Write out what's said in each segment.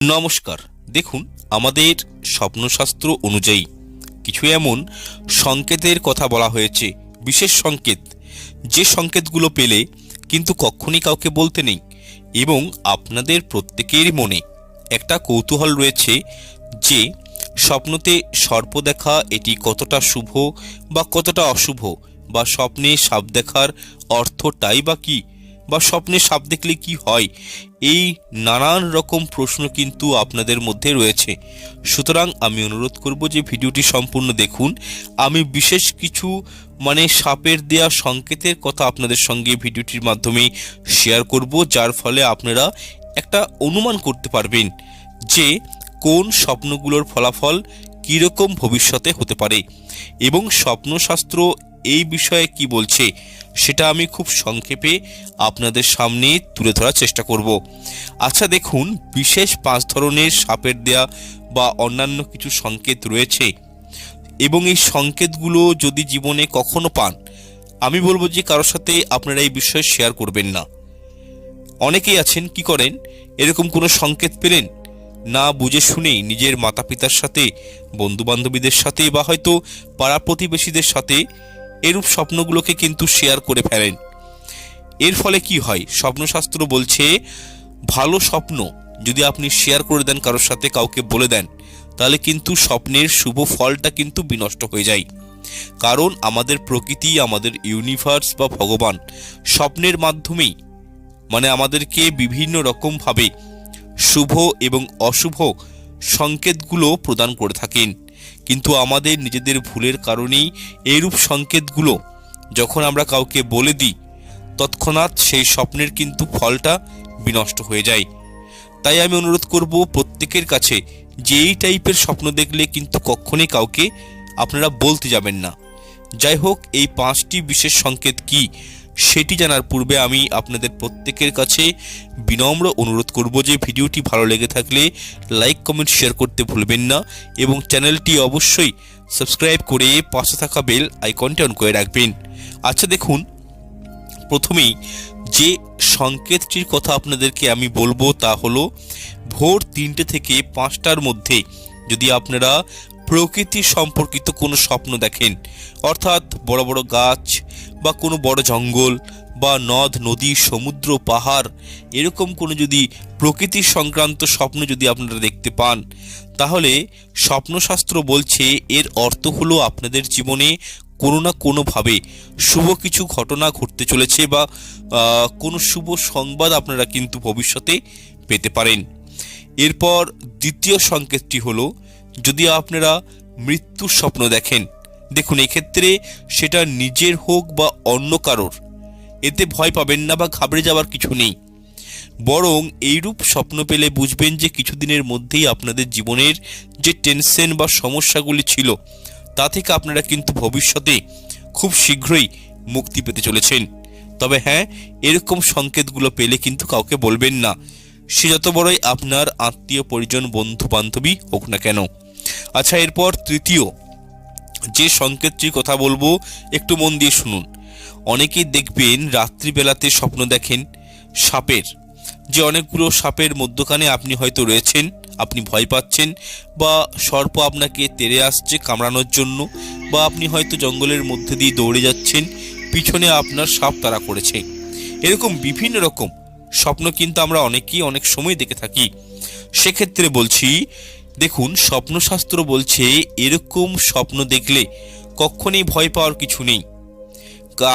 নমস্কার। দেখুন, আমাদের স্বপ্নশাস্ত্র অনুযায়ী কিছু এমন সংকেতের কথা বলা হয়েছে, বিশেষ সংকেত। যে সংকেতগুলো পেলে কিন্তু কখনই কাউকে বলতে নেই এবং আপনাদের প্রত্যেকের মনে একটা কৌতূহল রয়েছে যে স্বপ্নতে সর্প দেখা এটি কতটা শুভ বা কতটা অশুভ, বা স্বপ্নে সাপ দেখার অর্থটাই বা কী, বা স্বপ্নে সাপ দেখলে কি হয় এই নানান রকম প্রশ্ন কিন্তু আপনাদের মধ্যে রয়েছে। সুতরাং আমি অনুরোধ করব যে ভিডিওটি সম্পূর্ণ দেখুন। আমি বিশেষ কিছু মানে সাপের দেয়া সংকেতের কথা আপনাদের সঙ্গে ভিডিওটির মাধ্যমে শেয়ার করব, যার ফলে আপনারা একটা অনুমান করতে পারবেন যে কোন স্বপ্নগুলোর ফলাফল কীরকম ভবিষ্যতে হতে পারে। এবং স্বপ্নশাস্ত্র এই বিষয়ে কি বলছে সেটা আমি খুব সংক্ষেপে আপনাদের সামনে তুলে ধরার চেষ্টা করব। আচ্ছা দেখুন, বিশেষ পাঁচ ধরনের সাপের দেয়া বা অন্যান্য কিছু সংকেত রয়েছে এবং এই সংকেতগুলো যদি জীবনে কখনো পান, আমি বলব যে কারোর সাথে আপনারা এই বিষয়ে শেয়ার করবেন না। অনেকেই আছেন, কি করেন? এরকম কোনো সংকেত পেলেন? না বুঝে শুনেই নিজের মাতা পিতার সাথে বন্ধু বান্ধবীদের সাথে বা হয়তো পাড়া প্রতিবেশীদের সাথে এরূপ স্বপ্নগুলোকে কিন্তু শেয়ার করে ফেলেন। এর ফলে কি হয়? স্বপ্নশাস্ত্র বলছে, ভালো স্বপ্ন যদি আপনি শেয়ার করে দেন কারোর সাথে, কাউকে বলে দেন, তাহলে কিন্তু স্বপ্নের শুভ ফলটা কিন্তু বিনষ্ট হয়ে যায়। কারণ আমাদের প্রকৃতি, আমাদের ইউনিভার্স বা ভগবান স্বপ্নের মাধ্যমেই মানে আমাদেরকে বিভিন্ন রকমভাবে শুভ এবং অশুভ সংকেতগুলো প্রদান করে থাকেন। কিন্তু আমাদের নিজেদের ভুলের কারণেই এইরূপ সংকেতগুলো যখন আমরা কাউকে বলে দিই, তৎক্ষণাৎ সেই স্বপ্নের কিন্তু ফলটা বিনষ্ট হয়ে যায়। তাই আমি অনুরোধ করব প্রত্যেকের কাছে যে এই টাইপের স্বপ্ন দেখলে কিন্তু কখনোই কাউকে আপনারা বলতে যাবেন না। যাই হোক, এই পাঁচটি বিশেষ সংকেত কি? সেটি জানার পূর্বে আমি আপনাদের প্রত্যেকের কাছে বিনম্র অনুরোধ করব যে ভিডিওটি ভালো লেগে থাকলে লাইক, কমেন্ট, শেয়ার করতে ভুলবেন না এবং চ্যানেলটি অবশ্যই সাবস্ক্রাইব করে পাশে থাকা বেল আইকনটি অন করে রাখবেন। আচ্ছা দেখুন, প্রথমেই যে সংকেতটির কথা আপনাদেরকে আমি বলব তা হলো, ভোর তিনটে থেকে পাঁচটার মধ্যে যদি আপনারা প্রকৃতি সম্পর্কিত কোনো স্বপ্ন দেখেন, অর্থাৎ বড় বড় গাছ বা কোনো বড় জঙ্গল বা নদ, নদী, সমুদ্র, পাহাড়, এরকম কোনো যদি প্রকৃতি সংক্রান্ত স্বপ্ন যদি আপনারা দেখতে পান, তাহলে স্বপ্নশাস্ত্র বলছে এর অর্থ হলো আপনাদের জীবনে কোনো না কোনোভাবে শুভ কিছু ঘটনা ঘটতে চলেছে বা কোনো শুভ সংবাদ আপনারা কিন্তু ভবিষ্যতে পেতে পারেন। এরপর দ্বিতীয় সংকেতটি হলো, যদি আপনারা মৃত্যুর স্বপ্ন দেখেন দেখুন, এক্ষেত্রে সেটা নিজের হোক বা অন্য কারোর, এতে ভয় পাবেন না বা ঘাবড়ে যাওয়ার কিছু নেই। বরং এইরূপ স্বপ্ন পেলে বুঝবেন যে কিছুদিনের মধ্যেই আপনাদের জীবনের যে টেনশন বা সমস্যাগুলি ছিল, তা থেকে আপনারা কিন্তু ভবিষ্যতে খুব শীঘ্রই মুক্তি পেতে চলেছেন। তবে হ্যাঁ এরকম সংকেতগুলো পেলে কিন্তু কাউকে বলবেন না। সে যত বড়ই আপনার আত্মীয়, পরিজন বন্ধু বান্ধবী হোক না কেন। আচ্ছা এরপর তৃতীয়। যে সংকেতটির কথা বলব, একটু মন দিয়ে শুনুন। অনেকেই দেখবেন রাত্রিবেলাতে স্বপ্ন দেখেন সাপের। যে অনেকগুলো সাপের মধ্যখানে আপনি হয়তো রয়েছেন, আপনি ভয় পাচ্ছেন বা সর্প আপনাকে তেড়ে আসছে কামড়ানোর জন্য বা আপনি হয়তো জঙ্গলের মধ্যে দিয়ে দৌড়ে যাচ্ছেন, পিছনে আপনার সাপ তারা করেছে। এরকম বিভিন্ন রকম স্বপ্ন কিন্তু আমরা অনেকেই অনেক সময় দেখে থাকি। সেক্ষেত্রে বলছি দেখুন, স্বপ্নশাস্ত্র বলছে, এরকম স্বপ্ন দেখলে কখনই ভয় পাওয়ার কিছু নেই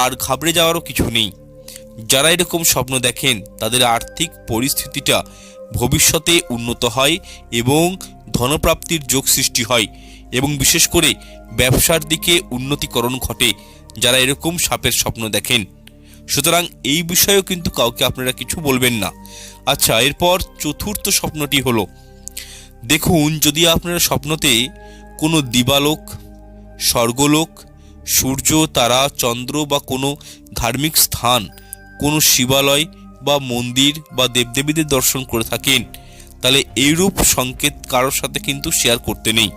আর ঘাবড়ে যাওয়ারও কিছু নেই। যারা এরকম স্বপ্ন দেখেন, তাদের আর্থিক পরিস্থিতিটা ভবিষ্যতে উন্নত হয় এবং ধনপ্রাপ্তির যোগ সৃষ্টি হয় এবং বিশেষ করে ব্যবসার দিকে উন্নতিকরণ ঘটে যারা এরকম সাপের স্বপ্ন দেখেন। সুতরাং এই বিষয়েও কিন্তু কাউকে আপনারা কিছু বলবেন না। আচ্ছা এরপর চতুর্থ স্বপ্নটি হলো দেখুন, যদি আপনারা স্বপ্নতে কোনো দিবালোক, স্বর্গলোক, সূর্য, তারা, চন্দ্র বা কোনো ধার্মিক স্থান, কোনো শিবালয় বা মন্দির বা দেবদেবীদের দর্শন করে থাকেন, তাহলে এইরূপ সংকেত কারোর সাথে কিন্তু শেয়ার করতে নেই।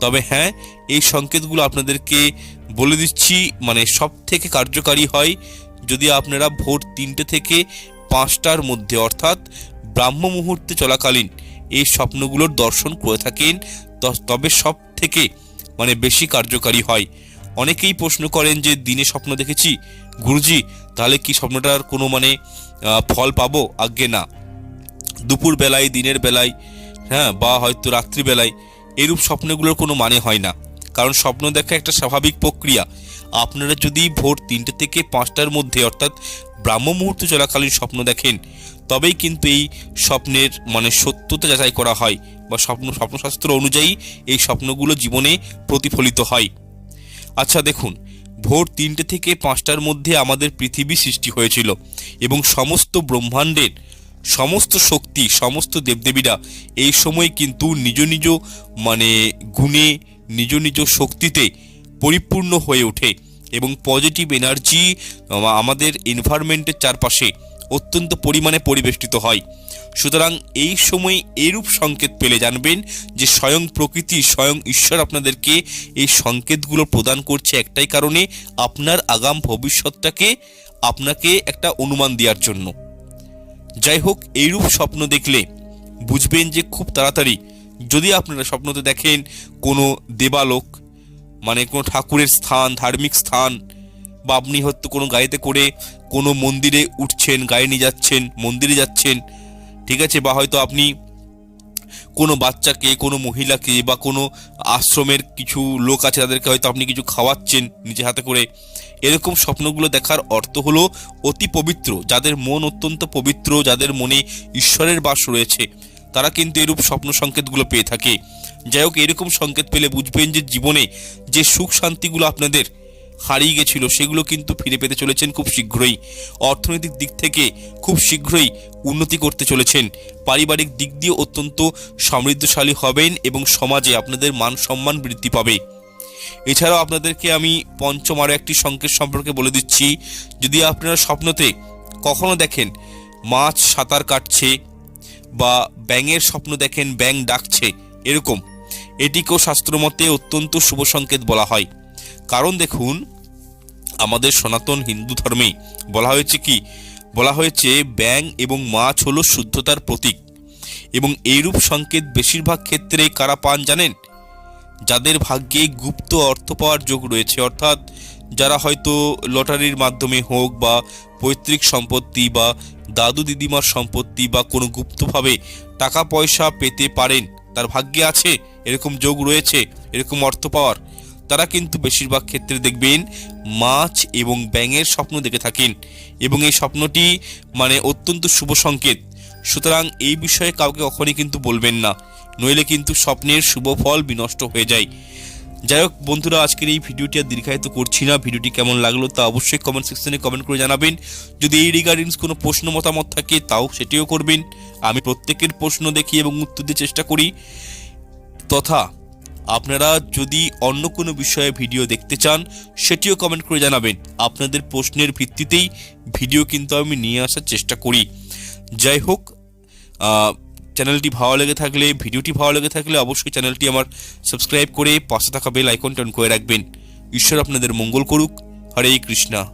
তবে হ্যাঁ এই সংকেতগুলো আপনাদেরকে বলে দিচ্ছি মানে সব থেকে কার্যকারী হয় যদি আপনারা ভোর তিনটে থেকে পাঁচটার মধ্যে, অর্থাৎ ব্রাহ্ম মুহূর্তে চলাকালীন এই স্বপ্নগুলোর দর্শন করে থাকেন তবে সব থেকে মানে বেশি কার্যকারী হয়। অনেকেই প্রশ্ন করেন যে, দিনে স্বপ্ন দেখেছি? গুরুজি, তাহলে কি স্বপ্নটার কোনো মানে ফল পাবো? আজ্ঞে, না। দুপুর বেলায়, দিনের বেলায় হ্যাঁ বা হয়তো রাত্রিবেলায় এরূপ স্বপ্নগুলোর কোনো মানে হয় না। কারণ স্বপ্ন দেখা একটা স্বাভাবিক প্রক্রিয়া। আপনারা যদি ভোর তিনটে থেকে পাঁচটার মধ্যে, অর্থাৎ ব্রাহ্ম মুহূর্ত চলাকালীন স্বপ্ন দেখেন তবেই কিন্তু এই স্বপ্নের মানে সত্যতা যাচাই করা হয় বা স্বপ্ন, স্বপ্নশাস্ত্র অনুযায়ী এই স্বপ্নগুলো জীবনে প্রতিফলিত হয়। আচ্ছা দেখুন, ভোর তিনটে থেকে পাঁচটার মধ্যে আমাদের পৃথিবী সৃষ্টি হয়েছিল এবং সমস্ত ব্রহ্মাণ্ডের সমস্ত শক্তি, সমস্ত দেবদেবীরা এই সময় কিন্তু নিজ নিজ মানে গুণে, নিজ নিজ শক্তিতে পরিপূর্ণ হয়ে ওঠে এবং পজিটিভ এনার্জি আমাদের এনভায়রনমেন্টের চারপাশে অত্যন্ত পরিমাণে পরিবেষ্টিত হয়। সুতরাং এই সময় এরূপ সংকেত পেলে জানবেন যে স্বয়ং প্রকৃতি, স্বয়ং ঈশ্বর আপনাদেরকে এই সংকেতগুলো প্রদান করছে একটাই কারণে আপনার আগাম ভবিষ্যৎটাকে আপনাকে একটা অনুমান দেওয়ার জন্য। যাই হোক, এইরূপ স্বপ্ন দেখলে বুঝবেন যে খুব তাড়াতাড়ি যদি আপনারা স্বপ্নতে দেখেন কোনো দেবালোক মানে কোনো ঠাকুরের স্থান, ধার্মিক স্থান বা আপনি হয়তো কোনো গাড়িতে করে কোনো মন্দিরে উঠছেন, গাড়ি নিয়ে যাচ্ছেন, মন্দিরে যাচ্ছেন, ঠিক আছে? বা হয়তো আপনি কোনো বাচ্চাকে, কোনো মহিলাকে বা কোনো আশ্রমের কিছু লোক আছে তাদেরকে হয়তো আপনি কিছু খাওয়াচ্ছেন নিজে হাতে করে। এরকম স্বপ্নগুলো দেখার অর্থ হলো অতি পবিত্র। যাদের মন অত্যন্ত পবিত্র, যাদের মনে ঈশ্বরের বাস রয়েছে, তারা কিন্তু এরূপ স্বপ্ন সংকেতগুলো পেয়ে থাকে। যাই হোক, এরকম সংকেত পেলে বুঝবেন যে জীবনে যে সুখ শান্তিগুলো আপনাদের হারিয়ে গেছিল। সেগুলো কিন্তু ফিরে পেতে চলেছেন খুব শীঘ্রই। অর্থনৈতিক দিক থেকে খুব শীঘ্রই উন্নতি করতে চলেছেন। পারিবারিক দিক দিয়ে অত্যন্ত সমৃদ্ধশালী হবেন এবং সমাজে আপনাদের মান সম্মান বৃদ্ধি পাবে। এছাড়াও আপনাদেরকে আমি পঞ্চম আরও একটি সংকেত সম্পর্কে বলে দিচ্ছি। যদি আপনারা স্বপ্নতে কখনো দেখেন মাছ সাঁতার কাটছে বা ব্যাঙের স্বপ্ন দেখেন ব্যাং ডাকছে, এরকম। এটিকেও শাস্ত্রমতে অত্যন্ত শুভ সংকেত বলা হয়। কারণ দেখুন, আমাদের সনাতন হিন্দু ধর্মে বলা হয়েছে কি? বলা হয়েছে ব্যাং এবং মাছ হলো শুদ্ধতার প্রতীক। এবং এইরূপ সংকেত বেশিরভাগ ক্ষেত্রে কারা পান জানেন? যাদের ভাগ্যে গুপ্ত অর্থ পাওয়ার যোগ রয়েছে, অর্থাৎ যারা হয়তো লটারির মাধ্যমে হোক বা পৈতৃক সম্পত্তি বা দাদু দিদিমার সম্পত্তি বা কোনো গুপ্তভাবে টাকা পয়সা পেতে পারেন, তার ভাগ্যে আছে, এরকম যোগ রয়েছে, এরকম অর্থ পাওয়ার। তারা কিন্তু বেশিরভাগ ক্ষেত্রে দেখবেন মাছ এবং ব্যাঙের স্বপ্ন দেখে থাকেন এবং এই স্বপ্নটি মানে অত্যন্ত শুভ সংকেত। সুতরাং এই বিষয়ে কাউকে কখনই কিন্তু বলবেন না, নইলে কিন্তু স্বপ্নের শুভ ফল বিনষ্ট হয়ে যায়। যাই হোক বন্ধুরা, আজকের এই ভিডিওটি আর দীর্ঘায়িত করছি না। ভিডিওটি কেমন লাগল তা অবশ্যই কমেন্ট সেকশনে কমেন্ট করে জানাবেন। যদি এই রিগার্ডিংস কোনো প্রশ্ন মতামত থাকে তাও সেটিও করবেন। আমি প্রত্যেকের প্রশ্ন দেখি এবং উত্তর দিতে চেষ্টা করি। তথা আপনারা যদি অন্য কোনো বিষয়ে ভিডিও দেখতে চান, সেটিও কমেন্ট করে জানাবেন। আপনাদের প্রশ্নের ভিত্তিতেই ভিডিও কিন্তু আমি নিয়ে আসার চেষ্টা করি। যাই হোক চ্যানেলটি ভালো লেগে থাকলে, ভিডিওটি ভালো লেগে থাকলে অবশ্যই চ্যানেলটি আমার সাবস্ক্রাইব করে পাশে থাকা বেল আইকন টন করে রাখবেন। ঈশ্বর আপনাদের মঙ্গল করুক। হরে কৃষ্ণা।